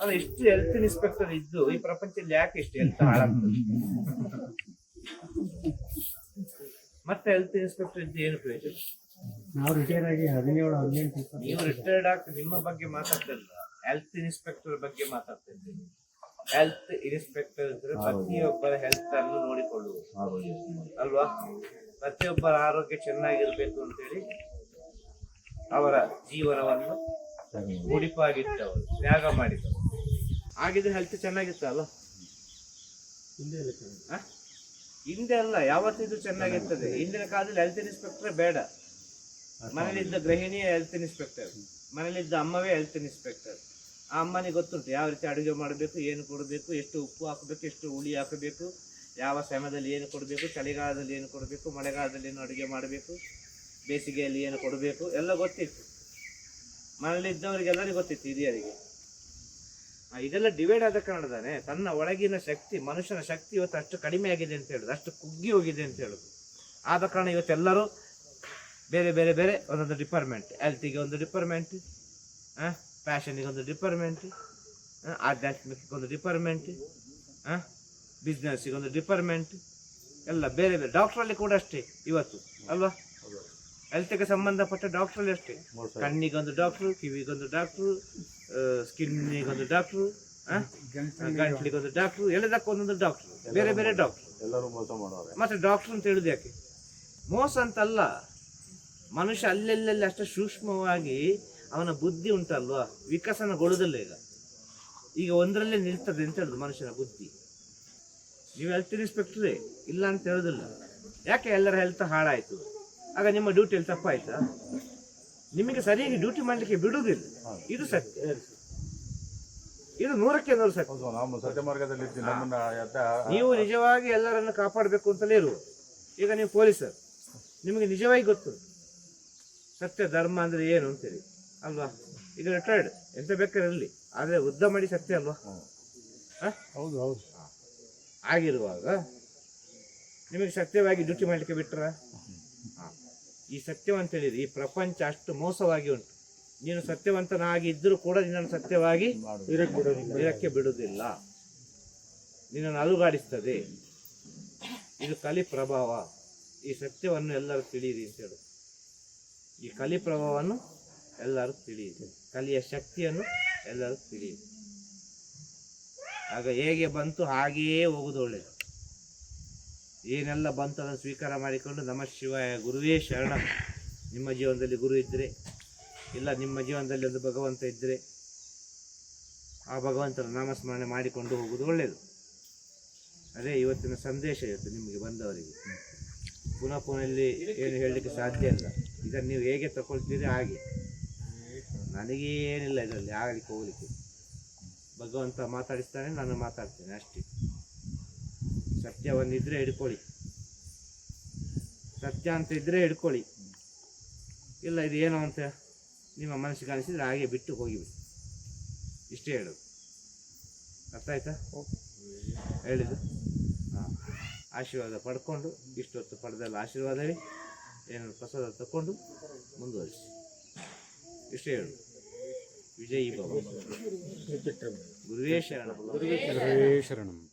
ಅಲ್ಲ ಎಷ್ಟು health inspector ಇದ್ದು ಈ ಪ್ರಪಂಚದಲ್ಲಿ ಯಾಕೆ ಎಷ್ಟು ಹೆಲ್ತ್ ಹಾಳಾಗ್ತದೆ? ಮತ್ತೆ ಹೆಲ್ತ್ ಇನ್ಸ್ಪೆಕ್ಟರ್ ಇದ್ದು ಏನು ಪ್ರಯೋಜನ? ನಾವು ರಿಟೈರ್ ಆಗಿ ಹದಿನೇಳು ಹದಿನೆಂಟು ಇಪ್ಪತ್ತು ನೀವು ರಿಟೈರ್ಡ್ ಆಗ್ತದೆ ನಿಮ್ಮ ಬಗ್ಗೆ ಮಾತಾಡ್ತಿಲ್ಲ. ಹೆಲ್ತ್ ಇನ್ಸ್ಪೆಕ್ಟರ್ ಬಗ್ಗೆ ಮಾತಾಡ್ತಾ ಇದ್ದೀನಿ ಹೆಲ್ತ್ ಇನ್ಸ್ಪೆಕ್ಟರ್ ಇದ್ರೆ ಪ್ರತಿಯೊಬ್ಬರ ಹೆಲ್ತ್ ಅನ್ನು ನೋಡಿಕೊಳ್ಳುವುದು. ಅಲ್ವಾ? ಪ್ರತಿಯೊಬ್ಬರ ಆರೋಗ್ಯ ಚೆನ್ನಾಗಿರ್ಬೇಕು ಅಂತೇಳಿ ಅವರ ಜೀವನವನ್ನು ಮುಡಿಪಾಗಿಟ್ಟವರು ತ್ಯಾಗ ಮಾಡಿದರು ಆಗಿದ್ರೆ ಹೆಲ್ತ್ ಚೆನ್ನಾಗಿತ್ತಲ್ಲ? ಹಿಂದೆ ಅಲ್ಲ ಯಾವತ್ತಿದ್ರು ಚೆನ್ನಾಗಿರ್ತದೆ. ಹಿಂದಿನ ಕಾಲದಲ್ಲಿ ಹೆಲ್ತ್ ಇನ್ಸ್ಪೆಕ್ಟರ್ ಬೇಡ. ಮನೇಲಿದ್ದ ಗೃಹಿಣಿಯ ಹೆಲ್ತ್ ಇನ್ಸ್ಪೆಕ್ಟರ್ ಮನೇಲಿದ್ದ ಅಮ್ಮವೇ ಹೆಲ್ತ್ ಇನ್ಸ್ಪೆಕ್ಟರ್ ಆ ಅಮ್ಮನಿಗೆ ಗೊತ್ತುಂಟು ಯಾವ ರೀತಿ ಅಡುಗೆ ಮಾಡಬೇಕು ಏನು ಕೊಡಬೇಕು ಎಷ್ಟು ಉಪ್ಪು ಹಾಕಬೇಕು ಎಷ್ಟು ಹುಳಿ ಹಾಕಬೇಕು ಯಾವ ಸಮಯದಲ್ಲಿ ಏನು ಕೊಡಬೇಕು ಚಳಿಗಾಲದಲ್ಲಿ ಏನು ಕೊಡಬೇಕು ಮಳೆಗಾಲದಲ್ಲಿ ಏನು ಅಡುಗೆ ಮಾಡಬೇಕು ಬೇಸಿಗೆಯಲ್ಲಿ ಏನು ಕೊಡಬೇಕು ಎಲ್ಲ ಗೊತ್ತಿತ್ತು. ಮನೇಲಿದ್ದವರಿಗೆಲ್ಲರಿಗೂ ಗೊತ್ತಿತ್ತು ಹಿರಿಯರಿಗೆ. ಇದೆಲ್ಲ ಡಿವೈಡ್ ಆದ ಕಾರಣದಾನೆ ತನ್ನ ಒಳಗಿನ ಶಕ್ತಿ, ಮನುಷ್ಯನ ಶಕ್ತಿ ಇವತ್ತು ಅಷ್ಟು ಕಡಿಮೆ ಆಗಿದೆ ಅಂತ ಹೇಳುದು, ಅಷ್ಟು ಕುಗ್ಗಿ ಹೋಗಿದೆ ಅಂತ ಹೇಳುದು. ಆದ ಕಾರಣ ಇವತ್ತೆಲ್ಲರೂ ಬೇರೆ ಬೇರೆ ಬೇರೆ ಒಂದೊಂದು ಡಿಪಾರ್ಟ್ಮೆಂಟ್ ಹೆಲ್ತಿಗೆ ಒಂದು ಡಿಪಾರ್ಟ್ಮೆಂಟ್ ಫ್ಯಾಷನಿಗೆ ಒಂದು ಡಿಪಾರ್ಟ್ಮೆಂಟ್ ಆಧ್ಯಾತ್ಮಿಕ ಒಂದು ಡಿಪಾರ್ಟ್ಮೆಂಟ್ ಬಿಸ್ನೆಸ್ಸಿಗೆ ಒಂದು ಡಿಪಾರ್ಟ್ಮೆಂಟ್ ಎಲ್ಲ ಬೇರೆ ಬೇರೆ. ಡಾಕ್ಟ್ರಲ್ಲಿ ಕೂಡ ಅಷ್ಟೇ ಇವತ್ತು, ಅಲ್ವಾ? ಹೆಲ್ತ್ಗೆ ಸಂಬಂಧಪಟ್ಟ ಡಾಕ್ಟರ್ ಅಷ್ಟೇ. ಕಣ್ಣಿಗೊಂದು ಡಾಕ್ಟ್ರು ಕಿವಿಗೊಂದು ಡಾಕ್ಟ್ರು ಸ್ಕಿನ್ನಿಗೊಂದು ಡಾಕ್ಟ್ರು ಗಂಟ್ಲಿಗೊಂದು ಡಾಕ್ಟ್ರು ಎಲ್ಲದಕ್ಕೂ ಒಂದೊಂದು ಡಾಕ್ಟ್ರು ಬೇರೆ ಬೇರೆ ಡಾಕ್ಟ್ರು ಎಲ್ಲರೂ ಮೋಸ ಮಾಡೋರು. ಮತ್ತೆ ಡಾಕ್ಟ್ರು ಅಂತ ಹೇಳುದು ಯಾಕೆ? ಮೋಸ ಅಂತಲ್ಲ ಮನುಷ್ಯ ಅಲ್ಲೆಲ್ಲೆಲ್ಲಿ ಅಷ್ಟು ಸೂಕ್ಷ್ಮವಾಗಿ ಅವನ ಬುದ್ಧಿ ಉಂಟಲ್ವಾ? ವಿಕಸನಗೊಳ್ಳುದಿಲ್ಲ ಈಗ. ಈಗ ಒಂದರಲ್ಲೇ ನಿಲ್ತದೆ ಅಂತ ಹೇಳುದು ಮನುಷ್ಯನ ಬುದ್ಧಿ. ನೀವು ಹೆಲ್ತ್ ಇನ್ಸ್ಪೆಕ್ಟ್ರೇ ಇಲ್ಲ ಅಂತ ಹೇಳುದಿಲ್ಲ. ಯಾಕೆ ಎಲ್ಲರ ಹೆಲ್ತ್ ಹಾಳಾಯ್ತು? ಆಗ ನಿಮ್ಮ ಡ್ಯೂಟಿಯಲ್ಲಿ ತಪ್ಪಾಯ್ತಾ? ನಿಮಗೆ ಸರಿಯಾಗಿ ಡ್ಯೂಟಿ ಮಾಡಲಿಕ್ಕೆ ಬಿಡುವುದಿಲ್ಲ. ಇದು ಸತ್ಯ. ಇದು ನೂರಕ್ಕೆ ನೂರು ಸತ್ಯ. ನಾವು ಸತ್ಯ ಮಾರ್ಗದಲ್ಲಿ ಇರ್ತೀವಿ ನಮ್ಮನ್ನ ಎತ್ತ ನೀವು ನಿಜವಾಗಿ ಎಲ್ಲರನ್ನು ಕಾಪಾಡಬೇಕು ಅಂತಲೇ ಇರುವ. ಈಗ ನೀವು ಪೊಲೀಸರು. ನಿಮಗೆ ನಿಜವಾಗಿ ಗೊತ್ತು. ಸತ್ಯ ಧರ್ಮ ಅಂದ್ರೆ ಏನು ಅಂತೇಳಿ. ಅಲ್ವಾ? ಈಗ ರಿಟೈರ್ಡ್ ಎಂತ ಬೇಕಾದ್ರೆ ಇರಲಿ. ಆದರೆ ಉದ್ದ ಮಾಡಿ ಸತ್ಯ ಅಲ್ವಾ? ಹೌದು ಹೌದು. ಆಗಿರುವಾಗ ನಿಮಗೆ ಸತ್ಯವಾಗಿ ಡ್ಯೂಟಿ ಮಾಡಲಿಕ್ಕೆ ಬಿಟ್ರ? ಈ ಸತ್ಯವಂತ ಹೇಳಿದ್ರೆ ಈ ಪ್ರಪಂಚ ಅಷ್ಟು ಮೋಸವಾಗಿ ಉಂಟು. ನೀನು ಸತ್ಯವಂತನಾಗಿ ಇದ್ದರೂ ಕೂಡ ನಿನ್ನನ್ನು ಸತ್ಯವಾಗಿ ಇದಕ್ಕೆ ಬಿಡುವುದಿಲ್ಲ. ನಿನ್ನನ್ನು ಅಲುಗಾಡಿಸ್ತದೆ. ಇದು ಕಲಿ ಪ್ರಭಾವ. ಈ ಸತ್ಯವನ್ನು ಎಲ್ಲರೂ ತಿಳಿಯಿರಿ ಅಂತ ಹೇಳು. ಈ ಕಲಿ ಪ್ರಭಾವವನ್ನು ಎಲ್ಲರೂ ತಿಳಿಯಿರಿ. ಕಲಿಯ ಶಕ್ತಿಯನ್ನು ಎಲ್ಲರೂ ತಿಳಿಯಿರಿ. ಆಗ ಹೇಗೆ ಬಂತು ಹಾಗೆಯೇ ಹೋಗುದು ಒಳ್ಳೆಯದು. ಏನೆಲ್ಲ ಬಂತು ಅದನ್ನು ಸ್ವೀಕಾರ ಮಾಡಿಕೊಂಡು ನಮ ಶಿವಾಯ ಗುರುವೇ ಶರಣ. ನಿಮ್ಮ ಜೀವನದಲ್ಲಿ ಗುರು ಇದ್ದರೆ ಇಲ್ಲ ನಿಮ್ಮ ಜೀವನದಲ್ಲಿ ಒಂದು ಭಗವಂತ ಇದ್ದರೆ ಆ ಭಗವಂತನ ನಾಮಸ್ಮರಣೆ ಮಾಡಿಕೊಂಡು ಹೋಗುವುದು ಒಳ್ಳೆಯದು ಅದೇ ಇವತ್ತಿನ ಸಂದೇಶ ಇವತ್ತು ನಿಮಗೆ ಬಂದವರಿಗೆ. ಪುನಃ ಪುನಃ ಏನು ಹೇಳಲಿಕ್ಕೆ ಸಾಧ್ಯ ಇಲ್ಲ. ಇದನ್ನು ನೀವು ಹೇಗೆ ತಗೊಳ್ತೀರಿ ಹಾಗೆ. ನನಗೆ ಏನಿಲ್ಲ ಇದರಲ್ಲಿ ಆಗಲಿಕ್ಕೆ ಹೋಗಲಿಕ್ಕೆ. ಭಗವಂತ ಮಾತಾಡಿಸ್ತಾನೆ, ನಾನು ಮಾತಾಡ್ತೇನೆ, ಅಷ್ಟೇ. ಸತ್ಯವನ್ನಿದ್ರೆ ಹಿಡ್ಕೊಳ್ಳಿ. ಸತ್ಯ ಅಂತ ಇದ್ರೆ ಹಿಡ್ಕೊಳ್ಳಿ. ಇಲ್ಲ ಇದು ಏನೋ ಅಂತ ನಿಮ್ಮ ಮನಸ್ಸಿಗೆ ಅನಿಸಿದ್ರೆ ಹಾಗೆ ಬಿಟ್ಟು ಹೋಗಿಬಿಡಿ. ಇಷ್ಟೇ ಹೇಳೋದು. ಅರ್ಥ ಆಯ್ತಾ? ಹೇಳಿದ್ದು? ಹಾಂ. ಆಶೀರ್ವಾದ ಪಡ್ಕೊಂಡು ಇಷ್ಟೊತ್ತು ಪಡೆದಲ್ಲ ಆಶೀರ್ವಾದವೇ. ಏನಾದ್ರು ಪ್ರಸಾದ ತಗೊಂಡು ಮುಂದುವರಿಸಿ. ಇಷ್ಟೇ ಹೇಳು. ವಿಜಯ ಭವ ಗುರುವೇ ಶರಣ. ಗುರುವೇ ಶರಣಂ.